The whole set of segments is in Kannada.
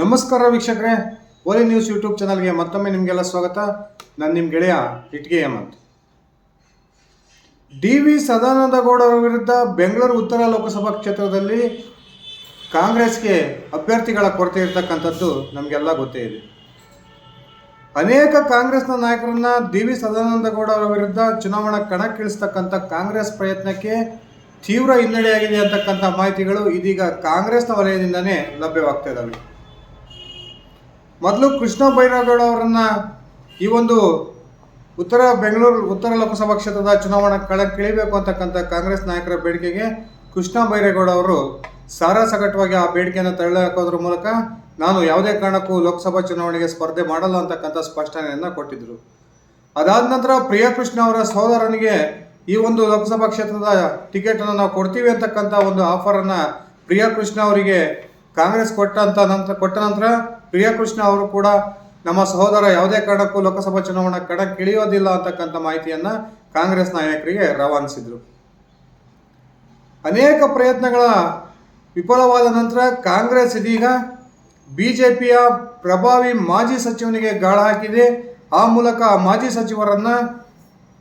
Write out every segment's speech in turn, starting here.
ನಮಸ್ಕಾರ ವೀಕ್ಷಕರೇ. ಓಲಿ ನ್ಯೂಸ್ ಯೂಟ್ಯೂಬ್ ಚಾನಲ್ಗೆ ಮತ್ತೊಮ್ಮೆ ನಿಮಗೆಲ್ಲ ಸ್ವಾಗತ. ನಾನು ನಿಮ್ಮ ಗೆಳೆಯ ಇಟ್ಗೆ ಹೇಮಂತ್. ಡಿ ವಿ ಸದಾನಂದ ಗೌಡ ಅವರ ವಿರುದ್ಧ ಬೆಂಗಳೂರು ಉತ್ತರ ಲೋಕಸಭಾ ಕ್ಷೇತ್ರದಲ್ಲಿ ಕಾಂಗ್ರೆಸ್ಗೆ ಅಭ್ಯರ್ಥಿಗಳ ಕೊರತೆ ಇರತಕ್ಕಂಥದ್ದು ನಮಗೆಲ್ಲ ಗೊತ್ತೇ ಇದೆ. ಅನೇಕ ಕಾಂಗ್ರೆಸ್ನ ನಾಯಕರನ್ನ ಡಿ ವಿ ಸದಾನಂದ ಗೌಡರ ಅವರ ವಿರುದ್ಧ ಚುನಾವಣಾ ಕಣಕ್ಕಿಳಿಸ್ತಕ್ಕಂಥ ಕಾಂಗ್ರೆಸ್ ಪ್ರಯತ್ನಕ್ಕೆ ತೀವ್ರ ಹಿನ್ನಡೆಯಾಗಿದೆ ಅಂತಕ್ಕಂಥ ಮಾಹಿತಿಗಳು ಇದೀಗ ಕಾಂಗ್ರೆಸ್ನ ವಲಯದಿಂದನೇ ಲಭ್ಯವಾಗ್ತಾ ಇದ್ದಾವೆ ಮೊದಲು ಕೃಷ್ಣ ಬೈರೇಗೌಡ ಅವರನ್ನ ಈ ಒಂದು ಉತ್ತರ ಬೆಂಗಳೂರು, ಉತ್ತರ ಲೋಕಸಭಾ ಕ್ಷೇತ್ರದ ಚುನಾವಣಾ ಕಳಕ್ಕಿಳಿಬೇಕು ಅಂತಕ್ಕಂಥ ಕಾಂಗ್ರೆಸ್ ನಾಯಕರ ಬೇಡಿಕೆಗೆ ಕೃಷ್ಣ ಬೈರೇಗೌಡ ಅವರು ಸಾರಾಸಗಟವಾಗಿ ಆ ಬೇಡಿಕೆಯನ್ನು ತಳ್ಳಾಕೋದ್ರ ಮೂಲಕ ನಾನು ಯಾವುದೇ ಕಾರಣಕ್ಕೂ ಲೋಕಸಭಾ ಚುನಾವಣೆಗೆ ಸ್ಪರ್ಧೆ ಮಾಡಲ್ಲ ಅಂತಕ್ಕಂಥ ಸ್ಪಷ್ಟನೆಯನ್ನು ಕೊಟ್ಟಿದ್ದರು ಅದಾದ ನಂತರ ಪ್ರಿಯಕೃಷ್ಣ ಅವರ ಸಹೋದರನಿಗೆ ಈ ಒಂದು ಲೋಕಸಭಾ ಕ್ಷೇತ್ರದ ಟಿಕೆಟನ್ನು ನಾವು ಕೊಡ್ತೀವಿ ಅಂತಕ್ಕಂಥ ಒಂದು ಆಫರನ್ನು ಪ್ರಿಯಕೃಷ್ಣ ಅವರಿಗೆ ಕಾಂಗ್ರೆಸ್ ಕೊಟ್ಟಂತ ನಂತರ, ಕೊಟ್ಟ ನಂತರ ಪ್ರಿಯಕೃಷ್ಣ ಅವರು ಕೂಡ ನಮ್ಮ ಸಹೋದರ ಯಾವುದೇ ಕಾರಣಕ್ಕೂ ಲೋಕಸಭಾ ಚುನಾವಣಾ ಕಣಕ್ಕೆ ಇಳಿಯೋದಿಲ್ಲ ಅಂತಕ್ಕಂಥ ಮಾಹಿತಿಯನ್ನ ಕಾಂಗ್ರೆಸ್ ನಾಯಕರಿಗೆ ರವಾನಿಸಿದರು. ಅನೇಕ ಪ್ರಯತ್ನಗಳ ವಿಫಲವಾದ ನಂತರ ಕಾಂಗ್ರೆಸ್ ಇದೀಗ ಬಿಜೆಪಿಯ ಪ್ರಭಾವಿ ಮಾಜಿ ಸಚಿವನಿಗೆ ಗಾಳ ಹಾಕಿದೆ. ಆ ಮೂಲಕ ಮಾಜಿ ಸಚಿವರನ್ನ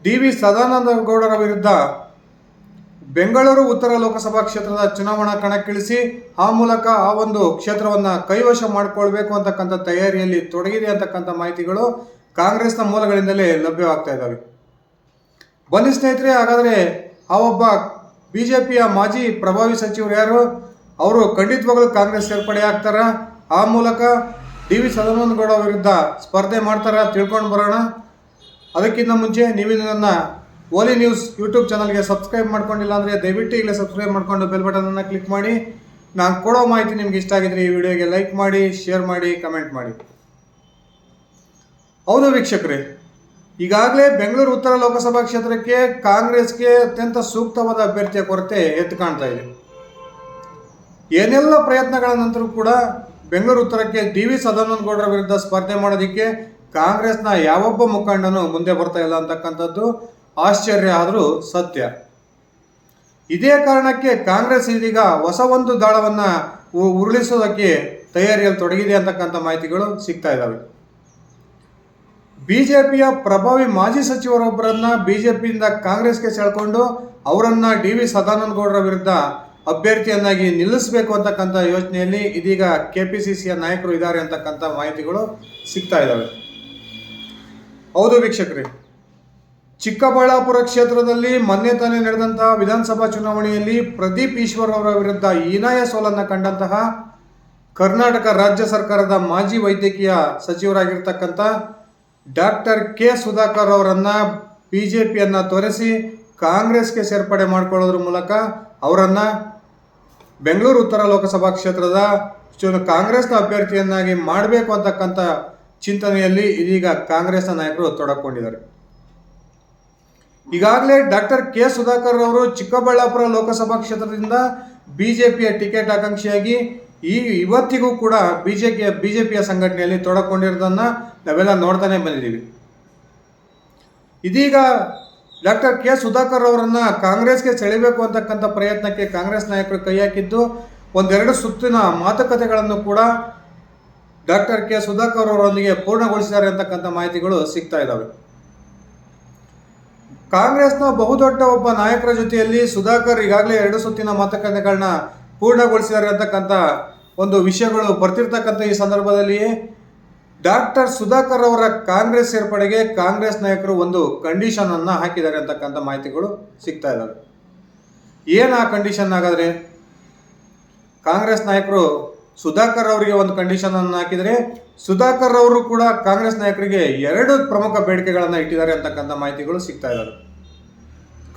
ಡಿ ವಿ ಸದಾನಂದ ಗೌಡರ ವಿರುದ್ಧ ಬೆಂಗಳೂರು ಉತ್ತರ ಲೋಕಸಭಾ ಕ್ಷೇತ್ರದ ಚುನಾವಣಾ ಕಣಕ್ಕಿಳಿಸಿ ಆ ಮೂಲಕ ಆ ಒಂದು ಕ್ಷೇತ್ರವನ್ನು ಕೈವಶ ಮಾಡಿಕೊಳ್ಬೇಕು ಅಂತಕ್ಕಂಥ ತಯಾರಿಯಲ್ಲಿ ತೊಡಗಿದೆ ಅಂತಕ್ಕಂಥ ಮಾಹಿತಿಗಳು ಕಾಂಗ್ರೆಸ್ನ ಮೂಲಗಳಿಂದಲೇ ಲಭ್ಯವಾಗ್ತಾ ಇದ್ದಾವೆ. ಬನ್ನಿ ಸ್ನೇಹಿತರೆ, ಹಾಗಾದರೆ ಆ ಒಬ್ಬ ಬಿ ಜೆ ಪಿಯ ಮಾಜಿ ಪ್ರಭಾವಿ ಸಚಿವರು ಯಾರು? ಅವರು ಖಂಡಿತವಾಗಲೂ ಕಾಂಗ್ರೆಸ್ ಸೇರ್ಪಡೆ ಆಗ್ತಾರ? ಆ ಮೂಲಕ ಡಿ ವಿ ಸದಾನಂದಗೌಡ ವಿರುದ್ಧ ಸ್ಪರ್ಧೆ ಮಾಡ್ತಾರ ತಿಳ್ಕೊಂಡು ಬರೋಣ. ಅದಕ್ಕಿಂತ ಮುಂಚೆ ನೀವಿನ ನನ್ನ ಓಲಿ ನ್ಯೂಸ್ ಯೂಟ್ಯೂಬ್ ಚಾನಲ್ಗೆ ಸಬ್ಸ್ಕ್ರೈಬ್ ಮಾಡ್ಕೊಂಡಿಲ್ಲ ಅಂದರೆ ದಯವಿಟ್ಟು ಇಲ್ಲೇ ಸಬ್ಸ್ಕ್ರೈಬ್ ಮಾಡ್ಕೊಂಡು ಬೆಲ್ ಬಟನನ್ನು ಕ್ಲಿಕ್ ಮಾಡಿ. ನಾನು ಕೊಡೋ ಮಾಹಿತಿ ನಿಮ್ಗೆ ಇಷ್ಟ ಆಗಿದ್ರೆ ಈ ವಿಡಿಯೋಗೆ ಲೈಕ್ ಮಾಡಿ, ಶೇರ್ ಮಾಡಿ, ಕಮೆಂಟ್ ಮಾಡಿ. ಹೌದು ವೀಕ್ಷಕರೇ, ಈಗಾಗಲೇ ಬೆಂಗಳೂರು ಉತ್ತರ ಲೋಕಸಭಾ ಕ್ಷೇತ್ರಕ್ಕೆ ಕಾಂಗ್ರೆಸ್ಗೆ ಅತ್ಯಂತ ಸೂಕ್ತವಾದ ಅಭ್ಯರ್ಥಿಯ ಕೊರತೆ ಎದ್ದು ಕಾಣ್ತಾ ಇದೆ. ಏನೆಲ್ಲ ಪ್ರಯತ್ನಗಳ ನಂತರ ಕೂಡ ಬೆಂಗಳೂರು ಉತ್ತರಕ್ಕೆ ಡಿ ವಿ ಸದಾನಂದ ಗೌಡರ ವಿರುದ್ಧ ಸ್ಪರ್ಧೆ ಮಾಡೋದಕ್ಕೆ ಕಾಂಗ್ರೆಸ್ನ ಯಾವೊಬ್ಬ ಮುಖಂಡನು ಮುಂದೆ ಬರ್ತಾ ಇಲ್ಲ ಅಂತಕ್ಕಂಥದ್ದು. ಆಶ್ಚರ್ಯ ಆದರೂ ಸತ್ಯ. ಇದೇ ಕಾರಣಕ್ಕೆ ಕಾಂಗ್ರೆಸ್ ಇದೀಗ ಹೊಸ ಒಂದು ದಾಳವನ್ನು ಉರುಳಿಸೋದಕ್ಕೆ ತಯಾರಿಯಲ್ಲಿ ತೊಡಗಿದೆ ಅಂತಕ್ಕಂಥ ಮಾಹಿತಿಗಳು ಸಿಗ್ತಾ ಇದ್ದಾವೆ ಬಿಜೆಪಿಯ ಪ್ರಭಾವಿ ಮಾಜಿ ಸಚಿವರೊಬ್ಬರನ್ನ ಬಿಜೆಪಿಯಿಂದ ಕಾಂಗ್ರೆಸ್ಗೆ ಸೆಳ್ಕೊಂಡು ಅವರನ್ನ ಡಿ ವಿ ಸದಾನಂದ ಗೌಡರ ವಿರುದ್ಧ ಅಭ್ಯರ್ಥಿಯನ್ನಾಗಿ ನಿಲ್ಲಿಸಬೇಕು ಅಂತಕ್ಕಂಥ ಯೋಚನೆಯಲ್ಲಿ ಇದೀಗ ಕೆ ಪಿ ಸಿ ಸಿಯ ನಾಯಕರು ಇದ್ದಾರೆ ಅಂತಕ್ಕಂಥ ಮಾಹಿತಿಗಳು ಸಿಗ್ತಾ ಇದ್ದಾವೆ ಹೌದು ವೀಕ್ಷಕರೇ ಚಿಕ್ಕಬಳ್ಳಾಪುರ ಕ್ಷೇತ್ರದಲ್ಲಿ ಮೊನ್ನೆ ತಾನೇ ನಡೆದಂತಹ ವಿಧಾನಸಭಾ ಚುನಾವಣೆಯಲ್ಲಿ ಪ್ರದೀಪ್ ಈಶ್ವರ್ ಅವರ ವಿರುದ್ಧ ಹೀನಾಯ ಸೋಲನ್ನು ಕಂಡಂತಹ ಕರ್ನಾಟಕ ರಾಜ್ಯ ಸರ್ಕಾರದ ಮಾಜಿ ವೈದ್ಯಕೀಯ ಸಚಿವರಾಗಿರ್ತಕ್ಕಂಥ ಡಾಕ್ಟರ್ ಕೆ ಸುಧಾಕರ್ ಅವರನ್ನು ಬಿ ಜೆ ಪಿಯನ್ನು ತೊರೆಸಿ ಕಾಂಗ್ರೆಸ್ಗೆ ಸೇರ್ಪಡೆ ಮಾಡಿಕೊಳ್ಳೋದ್ರ ಮೂಲಕ ಅವರನ್ನು ಬೆಂಗಳೂರು ಉತ್ತರ ಲೋಕಸಭಾ ಕ್ಷೇತ್ರದ ಕಾಂಗ್ರೆಸ್ನ ಅಭ್ಯರ್ಥಿಯನ್ನಾಗಿ ಮಾಡಬೇಕು ಅಂತಕ್ಕಂಥ ಚಿಂತನೆಯಲ್ಲಿ ಇದೀಗ ಕಾಂಗ್ರೆಸ್ನ ನಾಯಕರು ತೊಡಕೊಂಡಿದ್ದಾರೆ. ಈಗಾಗಲೇ ಡಾಕ್ಟರ್ ಕೆ ಸುಧಾಕರ್ ಅವರು ಚಿಕ್ಕಬಳ್ಳಾಪುರ ಲೋಕಸಭಾ ಕ್ಷೇತ್ರದಿಂದ ಬಿಜೆಪಿಯ ಟಿಕೆಟ್ ಆಕಾಂಕ್ಷಿಯಾಗಿ ಈ ಇವತ್ತಿಗೂ ಕೂಡ ಬಿಜೆಪಿಯ ಬಿಜೆಪಿಯ ಸಂಘಟನೆಯಲ್ಲಿ ತೊಡಕೊಂಡಿರೋದನ್ನ ನಾವೆಲ್ಲ ನೋಡ್ತಾನೆ ಬಂದಿದ್ದೀವಿ. ಇದೀಗ ಡಾಕ್ಟರ್ ಕೆ ಸುಧಾಕರ್ ಅವರನ್ನ ಕಾಂಗ್ರೆಸ್ಗೆ ಸೆಳೆಯಬೇಕು ಅಂತಕ್ಕಂಥ ಪ್ರಯತ್ನಕ್ಕೆ ಕಾಂಗ್ರೆಸ್ ನಾಯಕರು ಕೈ ಹಾಕಿದ್ದು ಒಂದೆರಡು ಸುತ್ತಿನ ಮಾತುಕತೆಗಳನ್ನು ಕೂಡ ಡಾಕ್ಟರ್ ಕೆ ಸುಧಾಕರ್ ಅವರೊಂದಿಗೆ ಪೂರ್ಣಗೊಳಿಸಿದ್ದಾರೆ ಅಂತಕ್ಕಂಥ ಮಾಹಿತಿಗಳು ಸಿಗ್ತಾ ಇದ್ದಾವೆ ಕಾಂಗ್ರೆಸ್ನ ಬಹುದೊಡ್ಡ ಒಬ್ಬ ನಾಯಕರ ಜೊತೆಯಲ್ಲಿ ಸುಧಾಕರ್ ಈಗಾಗಲೇ ಎರಡು ಸುತ್ತಿನ ಮಾತುಕತೆಗಳನ್ನ ಪೂರ್ಣಗೊಳಿಸಿದ್ದಾರೆ ಅಂತಕ್ಕಂಥ ಒಂದು ವಿಷಯಗಳು ಬರ್ತಿರ್ತಕ್ಕಂಥ ಈ ಸಂದರ್ಭದಲ್ಲಿ ಡಾಕ್ಟರ್ ಸುಧಾಕರ್ ಅವರ ಕಾಂಗ್ರೆಸ್ ಸೇರ್ಪಡೆಗೆ ಕಾಂಗ್ರೆಸ್ ನಾಯಕರು ಒಂದು ಕಂಡೀಷನ್ ಅನ್ನ ಹಾಕಿದ್ದಾರೆ ಅಂತಕ್ಕಂಥ ಮಾಹಿತಿಗಳು ಸಿಗ್ತಾ ಇದ್ದಾವೆ. ಏನು ಆ ಕಂಡೀಷನ್ ಹಾಗಾದ್ರೆ? ಕಾಂಗ್ರೆಸ್ ನಾಯಕರು ಸುಧಾಕರ್ ಅವರಿಗೆ ಒಂದು ಕಂಡೀಷನ್ ಅನ್ನು ಹಾಕಿದರೆ, ಸುಧಾಕರ್ ಅವರು ಕೂಡ ಕಾಂಗ್ರೆಸ್ ನಾಯಕರಿಗೆ ಎರಡು ಪ್ರಮುಖ ಬೇಡಿಕೆಗಳನ್ನು ಇಟ್ಟಿದ್ದಾರೆ ಅಂತಕ್ಕಂಥ ಮಾಹಿತಿಗಳು ಸಿಗ್ತಾ ಇದ್ದಾರೆ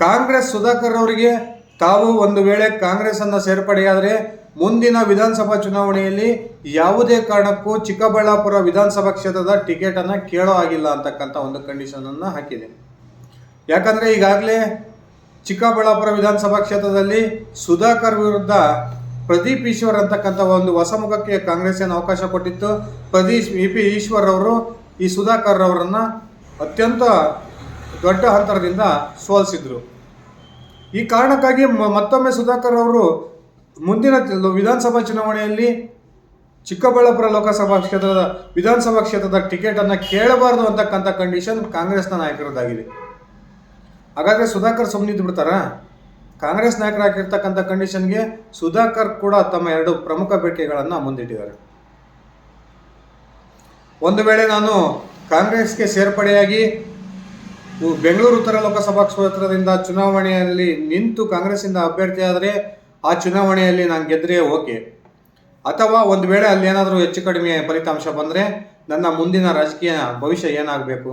ಕಾಂಗ್ರೆಸ್ ಸುಧಾಕರ್ ಅವರಿಗೆ ತಾವು ಒಂದು ವೇಳೆ ಕಾಂಗ್ರೆಸ್ ಅನ್ನ ಸೇರ್ಪಡೆಯಾದರೆ, ಮುಂದಿನ ವಿಧಾನಸಭಾ ಚುನಾವಣೆಯಲ್ಲಿ ಯಾವುದೇ ಕಾರಣಕ್ಕೂ ಚಿಕ್ಕಬಳ್ಳಾಪುರ ವಿಧಾನಸಭಾ ಕ್ಷೇತ್ರದ ಟಿಕೆಟ್ ಅನ್ನ ಕೇಳೋ ಆಗಿಲ್ಲ ಅಂತಕ್ಕಂಥ ಒಂದು ಕಂಡೀಷನ್ ಅನ್ನು ಹಾಕಿದೆ. ಯಾಕಂದ್ರೆ ಈಗಾಗಲೇ ಚಿಕ್ಕಬಳ್ಳಾಪುರ ವಿಧಾನಸಭಾ ಕ್ಷೇತ್ರದಲ್ಲಿ ಸುಧಾಕರ್ ವಿರುದ್ಧ ಪ್ರದೀಪ್ ಈಶ್ವರ್ ಅಂತಕ್ಕಂಥ ಒಂದು ಹೊಸ ಮುಖಕ್ಕೆ ಏನು ಅವಕಾಶ ಕೊಟ್ಟಿತ್ತು. ಪ್ರದೀಪ್ ಇ ಪಿ ಈಶ್ವರ್ ಅವರು ಈ ಸುಧಾಕರ್ ಅವರನ್ನು ಅತ್ಯಂತ ದೊಡ್ಡ ಅಂತರದಿಂದ ಸೋಲಿಸಿದ್ರು. ಈ ಕಾರಣಕ್ಕಾಗಿ ಮತ್ತೊಮ್ಮೆ ಸುಧಾಕರ್ ಅವರು ಮುಂದಿನ ವಿಧಾನಸಭಾ ಚುನಾವಣೆಯಲ್ಲಿ ಚಿಕ್ಕಬಳ್ಳಾಪುರ ಲೋಕಸಭಾ ಕ್ಷೇತ್ರದ, ವಿಧಾನಸಭಾ ಕ್ಷೇತ್ರದ ಟಿಕೆಟನ್ನು ಕೇಳಬಾರದು ಅಂತಕ್ಕಂಥ ಕಂಡೀಷನ್ ಕಾಂಗ್ರೆಸ್ನ ನಾಯಕರದ್ದಾಗಿದೆ. ಹಾಗಾದರೆ ಸುಧಾಕರ್ ಸುಮ್ಮನಿದ್ದು ಬಿಡ್ತಾರಾ ಕಾಂಗ್ರೆಸ್ ನಾಯಕರಾಗಿರ್ತಕ್ಕಂಥ ಕಂಡೀಷನ್ಗೆ ಸುಧಾಕರ್ ಕೂಡ ತಮ್ಮ ಎರಡು ಪ್ರಮುಖ ಬೇಡಿಕೆಗಳನ್ನು ಮುಂದಿಟ್ಟಿದ್ದಾರೆ. ಒಂದು ವೇಳೆ ನಾನು ಕಾಂಗ್ರೆಸ್ಗೆ ಸೇರ್ಪಡೆಯಾಗಿ ಬೆಂಗಳೂರು ಉತ್ತರ ಲೋಕಸಭಾ ಕ್ಷೇತ್ರದಿಂದ ಚುನಾವಣೆಯಲ್ಲಿ ನಿಂತು ಕಾಂಗ್ರೆಸ್ಸಿಂದ ಅಭ್ಯರ್ಥಿಯಾದರೆ ಆ ಚುನಾವಣೆಯಲ್ಲಿ ನಾನು ಗೆದ್ದರೆ ಓಕೆ. ಅಥವಾ ಒಂದು ವೇಳೆ ಅಲ್ಲಿ ಏನಾದರೂ ಹೆಚ್ಚು ಕಡಿಮೆ ಫಲಿತಾಂಶ ಬಂದರೆ ನನ್ನ ಮುಂದಿನ ರಾಜಕೀಯ ಭವಿಷ್ಯ ಏನಾಗಬೇಕು?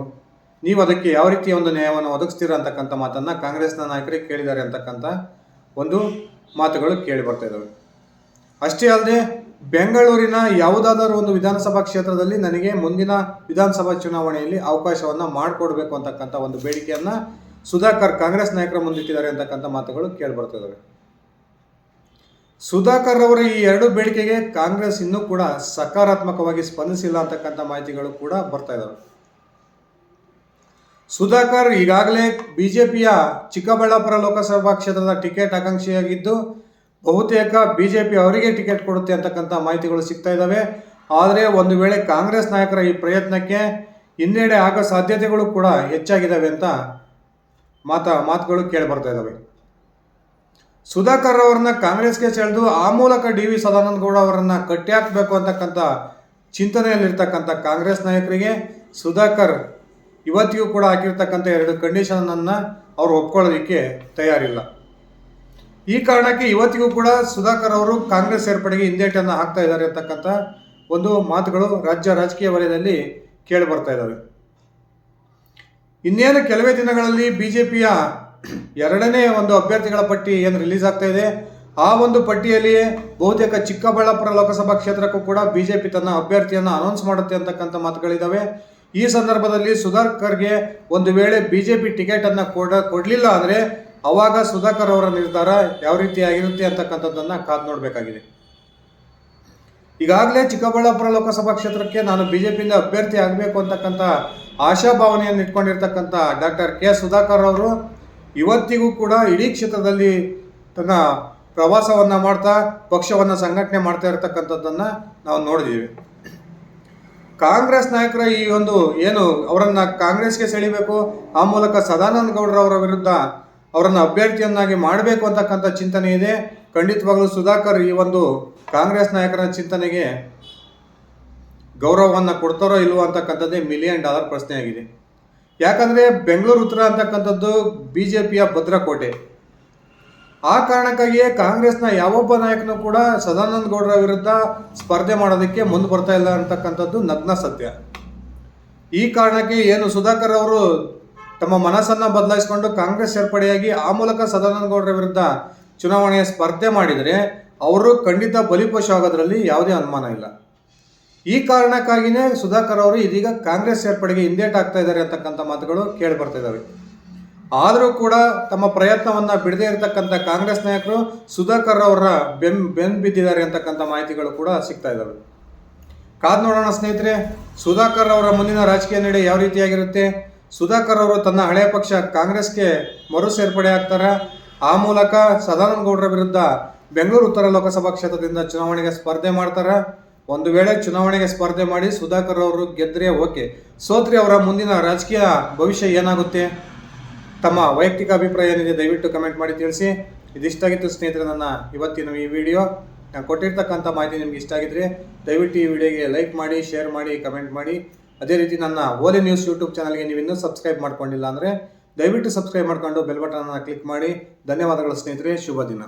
ನೀವು ಅದಕ್ಕೆ ಯಾವ ರೀತಿಯ ಒಂದು ನ್ಯಾಯವನ್ನು ಒದಗಿಸ್ತೀರಾ ಅಂತಕ್ಕಂಥ ಮಾತನ್ನು ಕಾಂಗ್ರೆಸ್ನ ನಾಯಕರಿಗೆ ಕೇಳಿದ್ದಾರೆ ಅಂತಕ್ಕಂಥ ಒಂದು ಮಾತುಗಳು ಕೇಳಿ ಬರ್ತಾ ಇದ್ದಾವೆ ಅಷ್ಟೇ ಅಲ್ಲದೆ ಬೆಂಗಳೂರಿನ ಯಾವುದಾದರೂ ಒಂದು ವಿಧಾನಸಭಾ ಕ್ಷೇತ್ರದಲ್ಲಿ ನನಗೆ ಮುಂದಿನ ವಿಧಾನಸಭಾ ಚುನಾವಣೆಯಲ್ಲಿ ಅವಕಾಶವನ್ನು ಮಾಡಿಕೊಡ್ಬೇಕು ಅಂತಕ್ಕಂಥ ಒಂದು ಬೇಡಿಕೆಯನ್ನು ಸುಧಾಕರ್ ಕಾಂಗ್ರೆಸ್ ನಾಯಕರ ಮುಂದಿಟ್ಟಿದ್ದಾರೆ ಅಂತಕ್ಕಂಥ ಮಾತುಗಳು ಕೇಳಿ ಬರ್ತಾ ಇದ್ದಾವೆ ಸುಧಾಕರ್ ಅವರ ಈ ಎರಡು ಬೇಡಿಕೆಗೆ ಕಾಂಗ್ರೆಸ್ ಇನ್ನೂ ಕೂಡ ಸಕಾರಾತ್ಮಕವಾಗಿ ಸ್ಪಂದಿಸಿಲ್ಲ ಅಂತಕ್ಕಂಥ ಮಾಹಿತಿಗಳು ಕೂಡ ಬರ್ತಾ ಇದ್ದಾವೆ ಸುಧಾಕರ್ ಈಗಾಗಲೇ ಬಿಜೆಪಿಯ ಚಿಕ್ಕಬಳ್ಳಾಪುರ ಲೋಕಸಭಾ ಕ್ಷೇತ್ರದ ಟಿಕೆಟ್ ಆಕಾಂಕ್ಷಿಯಾಗಿದ್ದು, ಬಹುತೇಕ ಬಿಜೆಪಿ ಅವರಿಗೆ ಟಿಕೆಟ್ ಕೊಡುತ್ತೆ ಅಂತಕ್ಕಂಥ ಮಾಹಿತಿಗಳು ಸಿಗ್ತಾ ಇದ್ದಾವೆ ಆದರೆ ಒಂದು ವೇಳೆ ಕಾಂಗ್ರೆಸ್ ನಾಯಕರ ಈ ಪ್ರಯತ್ನಕ್ಕೆ ಹಿನ್ನಡೆ ಆಗೋ ಸಾಧ್ಯತೆಗಳು ಕೂಡ ಹೆಚ್ಚಾಗಿದ್ದಾವೆ ಅಂತ ಮಾತ, ಮಾತುಗಳು ಕೇಳಿ ಬರ್ತಾ ಇದ್ದಾವೆ ಸುಧಾಕರ್ ಅವರನ್ನ ಕಾಂಗ್ರೆಸ್ಗೆ ಸೆಳೆದು ಆ ಮೂಲಕ ಡಿ ವಿ ಸದಾನಂದ ಗೌಡ ಅವರನ್ನ ಕಟ್ಟಿ ಹಾಕಬೇಕು ಅಂತಕ್ಕಂಥ ಚಿಂತನೆಯಲ್ಲಿರ್ತಕ್ಕಂಥ ಕಾಂಗ್ರೆಸ್ ನಾಯಕರಿಗೆ ಸುಧಾಕರ್ ಇವತ್ತಿಗೂ ಕೂಡ ಹಾಕಿರ್ತಕ್ಕಂಥ ಎರಡು ಕಂಡೀಷನನ್ನು ಅವರು ಒಪ್ಕೊಳ್ಳೋದಕ್ಕೆ ತಯಾರಿಲ್ಲ. ಈ ಕಾರಣಕ್ಕೆ ಇವತ್ತಿಗೂ ಕೂಡ ಸುಧಾಕರ್ ಅವರು ಕಾಂಗ್ರೆಸ್ ಸೇರ್ಪಡೆಗೆ ಹಿಂದೇಟನ್ನು ಹಾಕ್ತಾ ಇದ್ದಾರೆ ಅಂತಕ್ಕಂಥ ಒಂದು ಮಾತುಗಳು ರಾಜ್ಯ ರಾಜಕೀಯ ವಲಯದಲ್ಲಿ ಕೇಳಿ ಬರ್ತಾ ಇದ್ದಾವೆ ಇನ್ನೇನು ಕೆಲವೇ ದಿನಗಳಲ್ಲಿ ಬಿ ಜೆ ಪಿಯ ಎರಡನೇ ಒಂದು ಅಭ್ಯರ್ಥಿಗಳ ಪಟ್ಟಿ ಏನು ರಿಲೀಸ್ ಆಗ್ತಾ ಇದೆ, ಆ ಒಂದು ಪಟ್ಟಿಯಲ್ಲಿಯೇ ಬಹುತೇಕ ಚಿಕ್ಕಬಳ್ಳಾಪುರ ಲೋಕಸಭಾ ಕ್ಷೇತ್ರಕ್ಕೂ ಕೂಡ ಬಿಜೆಪಿ ತನ್ನ ಅಭ್ಯರ್ಥಿಯನ್ನು ಅನೌನ್ಸ್ ಮಾಡುತ್ತೆ ಅಂತಕ್ಕಂಥ ಮಾತುಗಳಿದ್ದಾವೆ ಈ ಸಂದರ್ಭದಲ್ಲಿ ಸುಧಾಕರ್ಗೆ ಒಂದು ವೇಳೆ ಬಿಜೆಪಿ ಟಿಕೆಟ್ ಅನ್ನ ಕೊಡ ಕೊಡಲಿಲ್ಲ ಅಂದರೆ ಅವಾಗ ಸುಧಾಕರ್ ಅವರ ನಿರ್ಧಾರ ಯಾವ ರೀತಿಯಾಗಿರುತ್ತೆ ಅಂತಕ್ಕಂಥದ್ದನ್ನು ಕಾದು ನೋಡಬೇಕಾಗಿದೆ. ಈಗಾಗಲೇ ಚಿಕ್ಕಬಳ್ಳಾಪುರ ಲೋಕಸಭಾ ಕ್ಷೇತ್ರಕ್ಕೆ ನಾನು ಬಿಜೆಪಿಯಿಂದ ಅಭ್ಯರ್ಥಿ ಆಗಬೇಕು ಅಂತಕ್ಕಂಥ ಆಶಾಭಾವನೆಯನ್ನು ಇಟ್ಕೊಂಡಿರ್ತಕ್ಕಂಥ ಡಾಕ್ಟರ್ ಕೆ ಸುಧಾಕರ್ ಅವರು ಇವತ್ತಿಗೂ ಕೂಡ ಇಡೀ ಕ್ಷೇತ್ರದಲ್ಲಿ ತನ್ನ ಪ್ರವಾಸವನ್ನು ಮಾಡ್ತಾ ಪಕ್ಷವನ್ನು ಸಂಘಟನೆ ಮಾಡ್ತಾ ಇರತಕ್ಕಂಥದ್ದನ್ನು ನಾವು ನೋಡಿದ್ದೀವಿ ಕಾಂಗ್ರೆಸ್ ನಾಯಕರ ಈ ಒಂದು ಏನು ಅವರನ್ನ ಕಾಂಗ್ರೆಸ್ಗೆ ಸೆಳಿಬೇಕು, ಆ ಮೂಲಕ ಸದಾನಂದ ಗೌಡರವರ ವಿರುದ್ಧ ಅವರನ್ನು ಅಭ್ಯರ್ಥಿಯನ್ನಾಗಿ ಮಾಡಬೇಕು ಅಂತಕ್ಕಂಥ ಚಿಂತನೆ ಇದೆ. ಖಂಡಿತವಾಗಲೂ ಸುಧಾಕರ್ ಈ ಒಂದು ಕಾಂಗ್ರೆಸ್ ನಾಯಕರ ಚಿಂತನೆಗೆ ಗೌರವವನ್ನು ಕೊಡ್ತಾರೋ ಇಲ್ವೋ ಅಂತಕ್ಕಂಥದ್ದೇ ಮಿಲಿಯನ್ ಡಾಲರ್ ಪ್ರಶ್ನೆಯಾಗಿದೆ. ಯಾಕಂದರೆ ಬೆಂಗಳೂರು ಉತ್ತರ ಅಂತಕ್ಕಂಥದ್ದು ಬಿ ಜೆ ಪಿಯ ಭದ್ರಕೋಟೆ. ಆ ಕಾರಣಕ್ಕಾಗಿಯೇ ಕಾಂಗ್ರೆಸ್ನ ಯಾವೊಬ್ಬ ನಾಯಕನೂ ಕೂಡ ಸದಾನಂದ ಗೌಡರ ವಿರುದ್ಧ ಸ್ಪರ್ಧೆ ಮಾಡೋದಕ್ಕೆ ಮುಂದೆ ಬರ್ತಾ ಇಲ್ಲ ಅಂತಕ್ಕಂಥದ್ದು ನಗ್ನ ಸತ್ಯ. ಈ ಕಾರಣಕ್ಕೆ ಏನು ಸುಧಾಕರ್ ಅವರು ತಮ್ಮ ಮನಸ್ಸನ್ನು ಬದಲಾಯಿಸಿಕೊಂಡು ಕಾಂಗ್ರೆಸ್ ಸೇರ್ಪಡೆಯಾಗಿ ಆ ಮೂಲಕ ಸದಾನಂದ ಗೌಡರ ವಿರುದ್ಧ ಚುನಾವಣೆಯ ಸ್ಪರ್ಧೆ ಮಾಡಿದರೆ ಅವರು ಖಂಡಿತ ಬಲಿಪಶು ಆಗೋದ್ರಲ್ಲಿ ಯಾವುದೇ ಅನುಮಾನ ಇಲ್ಲ. ಈ ಕಾರಣಕ್ಕಾಗಿಯೇ ಸುಧಾಕರ್ ಅವರು ಇದೀಗ ಕಾಂಗ್ರೆಸ್ ಸೇರ್ಪಡೆಗೆ ಹಿಂದೇಟ್ ಆಗ್ತಾ ಇದ್ದಾರೆ ಅಂತಕ್ಕಂಥ ಮಾತುಗಳು ಕೇಳಿ ಬರ್ತಾ ಇದ್ದಾವೆ ಆದರೂ ಕೂಡ ತಮ್ಮ ಪ್ರಯತ್ನವನ್ನು ಬಿಡದೇ ಇರತಕ್ಕಂಥ ಕಾಂಗ್ರೆಸ್ ನಾಯಕರು ಸುಧಾಕರ್ ಅವರ ಬೆನ್ ಬೆನ್ ಬಿದ್ದಿದ್ದಾರೆ ಅಂತಕ್ಕಂಥ ಮಾಹಿತಿಗಳು ಕೂಡ ಸಿಗ್ತಾ ಇದ್ದಾವೆ ಕಾದ್ ನೋಡೋಣ ಸ್ನೇಹಿತರೆ, ಸುಧಾಕರ್ ಅವರ ಮುಂದಿನ ರಾಜಕೀಯ ನಡೆ ಯಾವ ರೀತಿಯಾಗಿರುತ್ತೆ? ಸುಧಾಕರ್ ಅವರು ತನ್ನ ಹಳೆಯ ಪಕ್ಷ ಕಾಂಗ್ರೆಸ್ಗೆ ಮರು ಸೇರ್ಪಡೆ ಆಗ್ತಾರೆ? ಆ ಮೂಲಕ ಸದಾನಂದ ಗೌಡರ ವಿರುದ್ಧ ಬೆಂಗಳೂರು ಉತ್ತರ ಲೋಕಸಭಾ ಕ್ಷೇತ್ರದಿಂದ ಚುನಾವಣೆಗೆ ಸ್ಪರ್ಧೆ ಮಾಡ್ತಾರೆ? ಒಂದು ವೇಳೆ ಚುನಾವಣೆಗೆ ಸ್ಪರ್ಧೆ ಮಾಡಿ ಸುಧಾಕರ್ ಅವರು ಗೆದ್ದರೆ ಓಕೆ. ಸೋತ್ರಿ ಅವರ ಮುಂದಿನ ರಾಜಕೀಯ ಭವಿಷ್ಯ ಏನಾಗುತ್ತೆ? ತಮ್ಮ ವೈಯಕ್ತಿಕ ಅಭಿಪ್ರಾಯ ಏನಿದೆ ದಯವಿಟ್ಟು ಕಮೆಂಟ್ ಮಾಡಿ ತಿಳಿಸಿ. ಇದಿಷ್ಟಾಗಿತ್ತು ಸ್ನೇಹಿತರೆ ನನ್ನ ಇವತ್ತಿನ ಈ ವಿಡಿಯೋ. ನಾನು ಕೊಟ್ಟಿರ್ತಕ್ಕಂಥ ಮಾಹಿತಿ ನಿಮ್ಗೆ ಇಷ್ಟ ಆಗಿದ್ರೆ ದಯವಿಟ್ಟು ಈ ವಿಡಿಯೋಗೆ ಲೈಕ್ ಮಾಡಿ, ಶೇರ್ ಮಾಡಿ, ಕಮೆಂಟ್ ಮಾಡಿ. ಅದೇ ರೀತಿ ನನ್ನ ಓಲಿ ನ್ಯೂಸ್ ಯೂಟ್ಯೂಬ್ ಚಾನಲ್ಗೆ ನೀವು ಇನ್ನೂ ಸಬ್ಸ್ಕ್ರೈಬ್ ಮಾಡ್ಕೊಂಡಿಲ್ಲ ಅಂದರೆ ದಯವಿಟ್ಟು ಸಬ್ಸ್ಕ್ರೈಬ್ ಮಾಡ್ಕೊಂಡು ಬೆಲ್ ಬಟನನ್ನು ಕ್ಲಿಕ್ ಮಾಡಿ. ಧನ್ಯವಾದಗಳು ಸ್ನೇಹಿತರೆ, ಶುಭ ದಿನ.